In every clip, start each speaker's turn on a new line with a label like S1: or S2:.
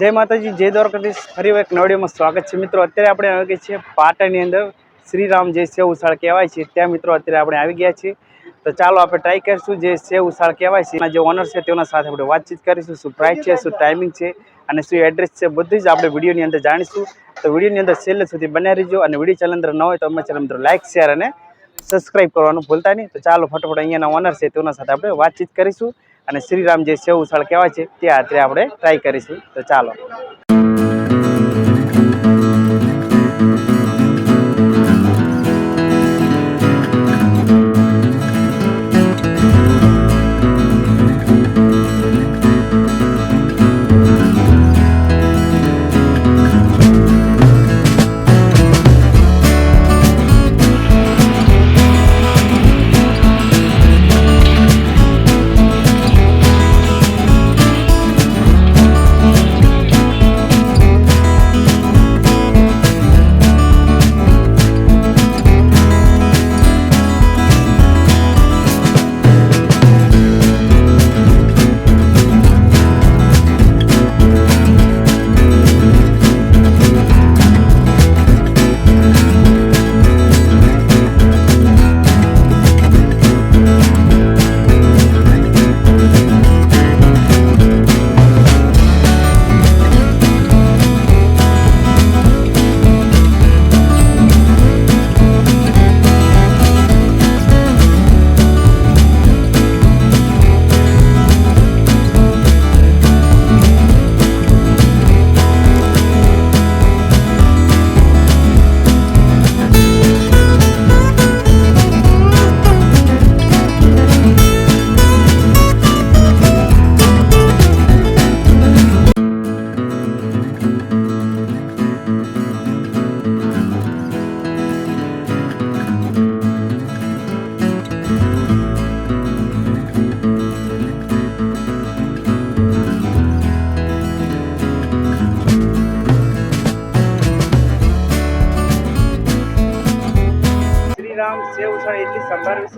S1: જય માતાજી, જય દ્વારકાધીશ. ફરી એક નવડીમાં સ્વાગત છે. મિત્રો, અત્યારે આપણે આવી ગયા છીએ પાટણની અંદર. શ્રીરામ જે સેવ ઉછાળ કહેવાય છે, ત્યાં મિત્રો અત્યારે આપણે આવી ગયા છીએ. તો ચાલો આપણે ટ્રાય કરીશું જે સેવ ઉછાળ કહેવાય છે. એના જે ઓનર છે તેના સાથે આપણે વાતચીત કરીશું. શું પ્રાઇસ છે, શું ટાઈમિંગ છે અને શું એડ્રેસ છે, બધું જ આપણે વિડીયોની અંદર જાણીશું. તો વિડીયોની અંદર છેલ્લે સુધી બન્યા રહીજો અને વીડિયો ચેનલ અંદર ન હોય તો અમે ચેનલ મિત્રો લાઇક શેર અને સબસ્ક્રાઇબ કરવાનું ભૂલતા નહીં. તો ચાલો ફટોફટ અહીંયાના ઓનર છે તેના સાથે આપણે વાતચીત કરીશું અને શ્રીરામ જે સેવ ઉછાળ કહેવાય છે તે આત્રે આપણે ટ્રાય કરીશું. તો ચાલો.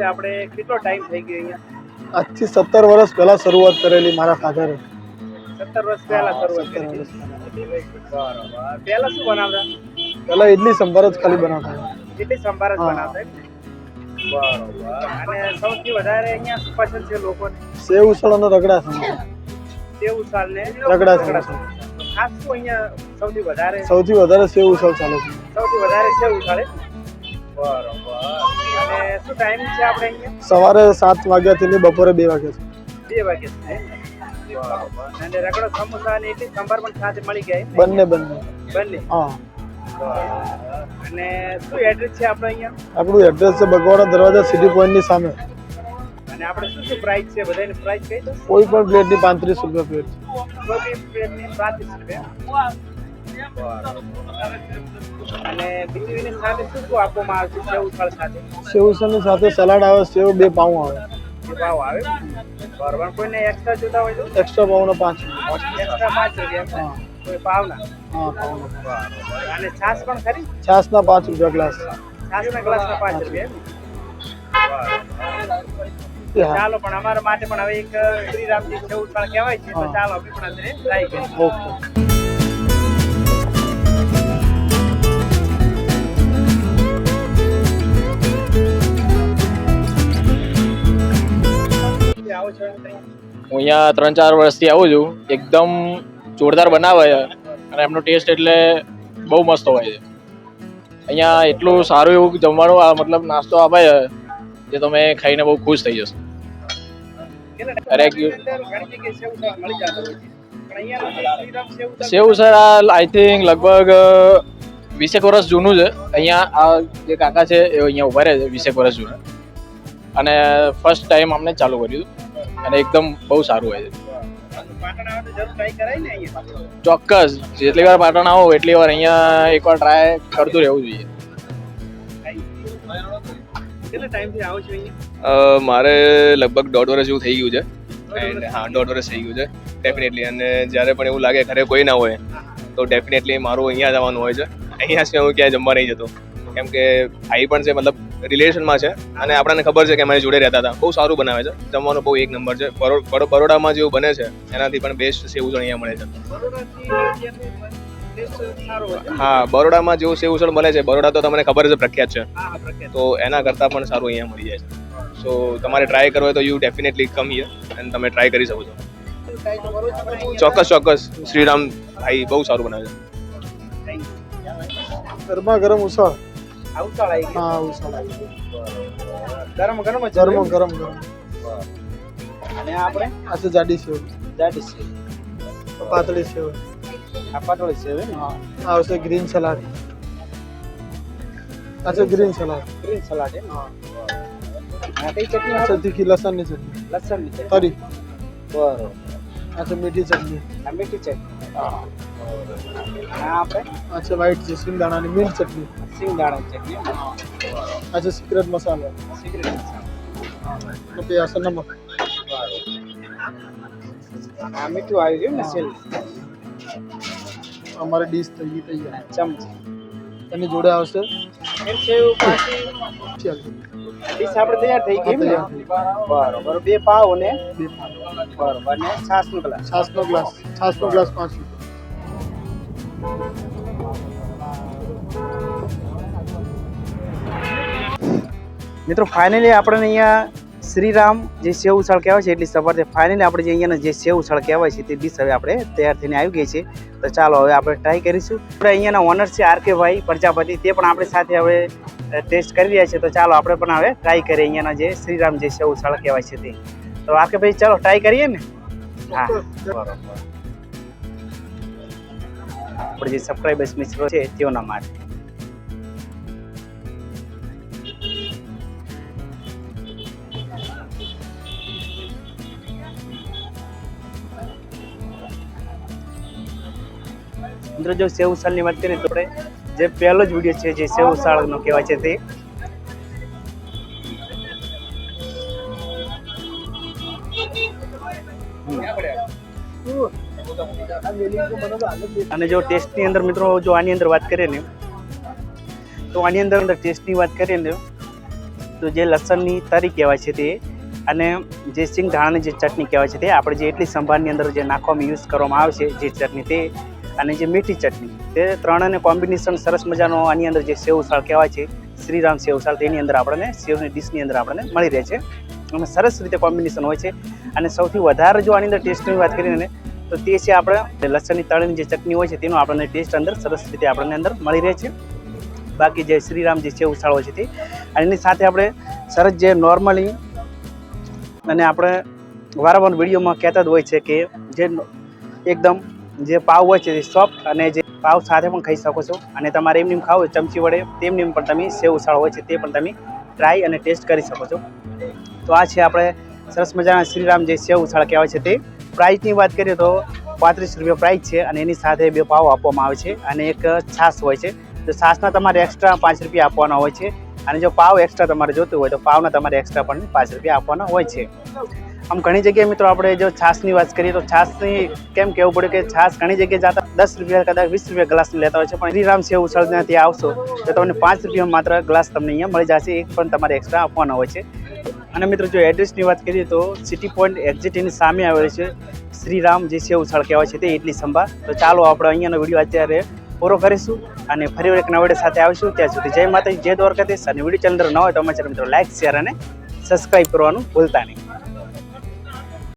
S1: સંભાર આપણે કેટલો ટાઈમ થઈ ગયો અહીંયા?
S2: આજથી સત્તર વર્ષ પહેલા શરૂઆત કરેલી મારા ફાધરે
S1: સત્તર વર્ષ પહેલા શરૂઆત કરેલી બરોબર. પહેલા શું બનાવતા?
S2: પહેલા ઇડલી સંભાર જ ખાલી બનાવતા.
S1: ઇડલી સંભાર જ બનાવતા બરોબર. અને સૌથી વધારે અહીંયા પસંદ છે લોકોને?
S2: સેવ ઉસળ અને રગડા સંભાર.
S1: સેવ ઉસળ ને
S2: રગડા.
S1: તો ખાસ શું અહીંયા સૌથી વધારે?
S2: સૌથી વધારે સેવ ઉસળ ચાલે છે.
S1: સૌથી વધારે સેવ ઉછાળે? બરોબર. શું ટાઈમ છે આપણે અહીંયા?
S2: સવારે સાત વાગ્યાથી લઈ બપોરે બે વાગ્યા સુધી.
S1: બે વાગ્યા અને રગડો સમોસા અને એટલી સંભાર પણ સાથે મળી ગયા
S2: બંને બંને.
S1: બંને?
S2: હા.
S1: અને શું એડ્રેસ છે આપણે અહીંયા?
S2: આપણું એડ્રેસ છે બગવાડા દરવાજા સિટી પોઈન્ટની સામે.
S1: અને આપણે શું શું પ્રાઇસ છે? બધાની પ્રાઇસ કઈ દો.
S2: કોઈ પણ પ્લેટની પાંત્રીસ રૂપિયા પ્લેટ છે.
S1: ચોથી પ્લેટની પાંત્રીસ રૂપિયા. અને બીજી સાથે શું શું આપવામાં આવે છે સેવ ઉથાળ સાથે?
S2: સેવ ઉસળની સાથે સલાડ આવે સેવ બે પાઉં આવે.
S1: બે પાઉં આવે? બરોબર કોઈને એક્સ્ટ્રા જોતા હોય તો?
S2: એક્સ્ટ્રા પાઉંના પાંચ.
S1: એક્સ્ટ્રા પાંચ રૂપિયા કોઈ પાવના
S2: હા પાઉંના
S1: અને છાશ પણ ખરી?
S2: છાસના પાંચ રૂપિયા ગ્લાસ.
S1: છાશના ગ્લાસના પાંચ રૂપિયા ચાલો પણ અમારા માટે પણ હવે એક શ્રીરામજી સેવ ઉછાળ કહેવાય છે તો ચાલો અમે પણ અત્યારે ટ્રાય કરીએ
S2: ઓકે.
S3: અહીંયા ત્રણ ચાર વર્ષથી આવું છું, એકદમ જોરદાર બનાવે છે અને એમનો ટેસ્ટ એટલે બહુ મસ્ત હોય છે. અહીંયા એટલું સારું એવું જમવાનું આ મતલબ નાસ્તો આપે છે જે તમે ખાઈને બહુ ખુશ થઈ જશો. અરે
S1: સેવ
S3: સર, આ આઈ થિંક લગભગ વીસેક વર્ષ જૂનું છે. અહીંયા આ જે કાકા છે એ અહીંયા ઊભા રહે છે, વીસેક વર્ષ જૂના. અને ફર્સ્ટ ટાઈમ અમને ચાલુ કર્યું હતું. અને એકદમ બહુ સારું હોય છે. ચોક્કસ જેટલી વાર પાટણ આવો એટલી વાર અહીંયા એકવાર ટ્રાય કરતું રહેવું જોઈએ.
S1: કેટલા ટાઈમથી આવો છો અહીંયા?
S4: અ, મારે લગભગ દોઢ વર્ષ જેવું થઈ ગયું છે. હા દોઢ વર્ષ થઈ ગયું છે. ડેફિનેટલી અને જ્યારે પણ એવું લાગે ઘરે કોઈ ના હોય તો ડેફિનેટલી મારું અહીંયા જવાનું હોય છે. અહીંયા સિવાય હું ક્યાંય જમવા નહીં જતો. કેમ કે ભાઈ પણ છે મતલબ રિલેશનમાં છે. અને આપણને ખબર છે કે અમારી જોડે રહેતા હતા. બહુ સારું બનાવે છે. જમવાનું બહુ એક નંબર છે. બરો- બરો- બરોડામાં જેવું બને છે એનાથી પણ બેસ્ટ સેવ ઉસળ અહીંયા મળે છે. હા બરોડામાં જેવું સેવ ઉછળ મળે છે. બરોડા તો તમને ખબર છે પ્રખ્યાત છે. તો એના કરતાં પણ સારું અહીંયા મળી જાય છે. સો તમારે ટ્રાય કરવો હોય તો યુ ડેફિનેટલી કમ હિયર અને તમે ટ્રાય કરી શકો છો. ચોક્કસ ચોક્કસ. શ્રીરામ ભાઈ બહુ સારું બનાવે છે.
S2: ગરમા ગરમ ઉસળ
S1: ઉતાળ આવી
S2: હા ઉસળ
S1: ગરમ ગરમ જ
S2: ગરમ ગરમ ગરમ.
S1: અને આપણે?
S2: આ તો જાડી સેવ.
S1: જાડી છે
S2: પાતળી સેવ.
S1: આ પાતળી છે ને
S2: હા. આ આવશે ગ્રીન સલાડ. આ છે ગ્રીન સલાડ.
S1: ગ્રીન સલાડ છે હા. આ કઈ ચટણી
S2: આ છે
S1: આવશે
S2: તીખી લસણની ચટણી.
S1: લસણની ચટણી.
S2: તરી.
S1: બરોબર.
S2: આ છે મીઠી ચટણી.
S1: આ મીઠી ચટણી. આ આપણે
S2: આ છે વ્હાઈટ છે સિંગદાણાની મીઠ ચટણી.
S1: સિંગદાણા ચટણી
S2: આ છે સિક્રેટ મસાલો
S1: સિગરેટ
S2: ઓકે આ છે નમક
S1: આ મીઠું આવી ગયું ને સેલ.
S2: અમારે ડીશ થઈ ગઈ તૈયાર.
S1: ચમચી.
S2: એની જોડે આવશે.
S1: ડીશ આપણે તૈયાર થઈ ગઈ ને? બરોબર. બે પાવ ને
S2: બે
S1: બરોબર. ને છાસ નો ગ્લાસ.
S2: છાસનો ગ્લાસ. છાસનો ગ્લાસ પાંચ
S1: મિત્રો ફાઇનલી આપણે અહીંયા શ્રીરામ જે સેવ ઉછાળ કહેવાય છે, એટલી સફર છે ફાઇનલી આપણે જે અહીંયાના જે સેવ ઉછાળ કહેવાય છે, તે ડીશ હવે આપણે તૈયાર થઈને આવી ગઈ છે. તો ચાલો હવે આપણે ટ્રાય કરીશું. આપણે અહીંયાના ઓનર છે આર કે ભાઈ પ્રજાપતિ, તે પણ આપણી સાથે હવે ટેસ્ટ કરી રહ્યા છે. તો ચાલો આપણે પણ હવે ટ્રાય કરીએ અહીંયાના જે શ્રીરામ જે સેવ ઉછાળ કહેવાય છે તે. તો આર કે ભાઈ ચાલો ટ્રાય કરીએ ને? હા, બરોબર. આપણે જે સબસ્ક્રાઇબર્સ મિત્રો છે, તેઓના માટે. મિત્રો, જો સેવ ઉછાળની વાત કરીએ તો આપણે જે પહેલો જ વીડિયો છે, જે સેવ ઉછાળનો કહેવાય છે તે. અને જો ટેસ્ટની અંદર મિત્રો, જો આની અંદર વાત કરીએ ને, તો આની અંદર અંદર ટેસ્ટની વાત કરીએ ને, તો જે લસણની તરી કહેવાય છે તે, અને જે સિંગ ધાણાની જે ચટણી કહેવાય છે તે, આપણે જે એટલી સંભારની અંદર જે નાખવામાં યુઝ કરવામાં આવે છે, જે ચટણી તે અને જે મીઠી ચટણી, તે ત્રણને કોમ્બિનેશન સરસ મજાનો આની અંદર જે સેવ ઉછાળ કહેવાય છે, શ્રીરામ સેવ ઉછાળ તેની અંદર આપણને સેવની ડીશની અંદર આપણને મળી રહે છે. અને સરસ રીતે કોમ્બિનેશન હોય છે. અને સૌથી વધારે જો આની અંદર ટેસ્ટની વાત કરીએ ને, તો તે છે આપણે લસણની તળની જે ચટણી હોય છે, તેનો આપણને ટેસ્ટ અંદર સરસ રીતે આપણને અંદર મળી રહે છે. બાકી જે શ્રીરામ જે સેવ ઉછાળ હોય છે તે, અને એની સાથે આપણે સરસ જે નોર્મલી અને આપણે વારંવાર વિડીયોમાં કહેતા જ હોય છે કે જે એકદમ જે પાવ હોય છે તે સોફ્ટ અને જે પાવ સાથે પણ ખાઈ શકો છો. અને તમારે એમની ખાવ ચમચી વડે તેમની પણ તમે સેવ ઉછાળ હોય છે તે પણ તમે ટ્રાય અને ટેસ્ટ કરી શકો છો. તો આ છે આપણે સરસ મજાના શ્રીરામ જે સેવ ઉછાળ કહેવાય છે તે. પ્રાઇસની વાત કરીએ તો પાંત્રીસ રૂપિયા પ્રાઇસ છે અને એની સાથે બે પાવ આપવામાં આવે છે અને એક છાશ હોય છે. તો છાશના તમારે એક્સ્ટ્રા પાંચ રૂપિયા આપવાના હોય છે. અને જો પાવ એક્સ્ટ્રા તમારે જોતું હોય તો પાવના તમારે એક્સ્ટ્રા પણ પાંચ રૂપિયા આપવાના હોય છે. આમ ઘણી જગ્યાએ મિત્રો આપણે જો છાશની વાત કરીએ તો છાશની કેમ કહેવું પડે કે છાશ ઘણી જગ્યાએ જતા દસ રૂપિયા કદાચ વીસ રૂપિયા ગ્લાસની લેતા હોય છે, પણ શ્રીરામ સેવ ઉછળના ત્યાં આવશો તો તમને પાંચ રૂપિયામાં માત્ર ગ્લાસ તમને અહીંયા મળી જશે, એક પણ તમારે એક્સ્ટ્રા આપવાના હોય છે. અને મિત્રો જો એડ્રેસની વાત કરીએ તો સિટી પોઈન્ટ એક્ઝિટની સામે આવેલ છે શ્રીરામ જે સેવ ઉછળ કહેવાય છે તે ઇડલી સંભા તો ચાલો આપણે અહીંયાનો વીડિયો અત્યારે પૂરો કરીશું અને ફરી એક નવડે સાથે આવીશું. ત્યાં સુધી જય માતાજી, જય દ્વારકાધીશ. અને વીડિયો ચેનલ ન હોય તો અમારા મિત્રો લાઈક શેર અને સબસ્ક્રાઈબ કરવાનું ભૂલતા નહીં.